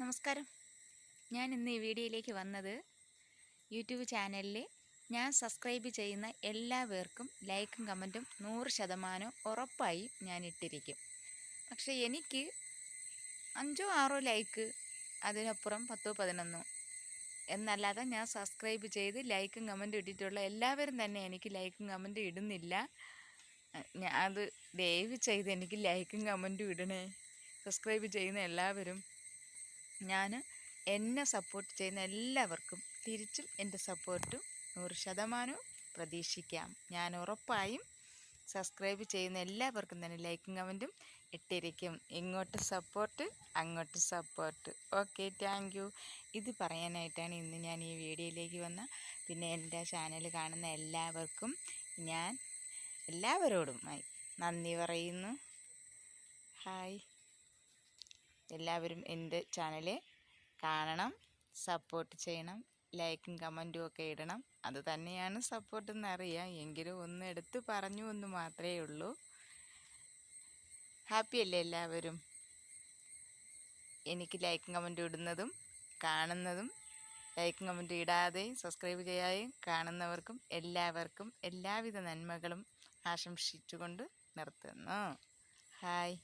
നമസ്കാരം. ഞാൻ ഇന്ന് ഈ വീഡിയോയിലേക്ക് വന്നത് യൂട്യൂബ് ചാനലിൽ ഞാൻ സബ്സ്ക്രൈബ് ചെയ്യുന്ന എല്ലാ പേർക്കും ലൈക്കും കമന്റും നൂറ് ശതമാനം ഉറപ്പായി ഞാൻ ഇട്ടിരിക്കും. പക്ഷേ എനിക്ക് അഞ്ചോ ആറോ ലൈക്ക് അതിനപ്പുറം പത്തോ പതിനൊന്നോ എന്നല്ലാതെ ഞാൻ സബ്സ്ക്രൈബ് ചെയ്ത് ലൈക്കും കമന്റും ഇട്ടിട്ടുള്ള എല്ലാവരും തന്നെ എനിക്ക് ലൈക്കും കമന്റും ഇടുന്നില്ല. ഞാൻ അത് ദയവ് ചെയ്ത് എനിക്ക് ലൈക്കും കമന്റും ഇടണേ. സബ്സ്ക്രൈബ് ചെയ്യുന്ന എല്ലാവരും ഞാൻ എന്നെ സപ്പോർട്ട് ചെയ്യുന്ന എല്ലാവർക്കും തിരിച്ചും എന്റെ സപ്പോർട്ടും നൂറ് ശതമാനവും പ്രതീക്ഷിക്കാം. ഞാൻ ഉറപ്പായും സബ്സ്ക്രൈബ് ചെയ്യുന്ന എല്ലാവർക്കും തന്നെ ലൈക്കും കമന്റും ഇട്ടിരിക്കും. ഇങ്ങോട്ട് സപ്പോർട്ട് അങ്ങോട്ട് സപ്പോർട്ട് ഓക്കെ താങ്ക് യു ഇത് പറയാനായിട്ടാണ് ഇന്ന് ഞാൻ ഈ വീഡിയോയിലേക്ക് വന്ന പിന്നെ എന്റെ ചാനൽ കാണുന്ന എല്ലാവർക്കും ഞാൻ എല്ലാവരോടും നന്ദി പറയുന്നു. ഹായ് എല്ലാവരും എന്റെ ചാനൽ കാണണം സപ്പോർട്ട് ചെയ്യണം ലൈക്കും കമന്റും ഒക്കെ ഇടണം. അത് തന്നെയാണ് സപ്പോർട്ട് എന്നറിയാം എങ്കിലും ഒന്ന് എടുത്ത് പറഞ്ഞു എന്ന് മാത്രമേ ഉള്ളൂ. ഹാപ്പി അല്ലേ എല്ലാവരും? എനിക്ക് ലൈക്കും കമന്റും ഇടുന്നതും കാണുന്നതും ലൈക്കും കമന്റും ഇടാതെയും സബ്സ്ക്രൈബ് ചെയ്യാതെയും കാണുന്നവർക്കും എല്ലാവർക്കും എല്ലാവിധ നന്മകളും ആശംസിച്ചുകൊണ്ട് നിർത്തുന്നു. ഹായ്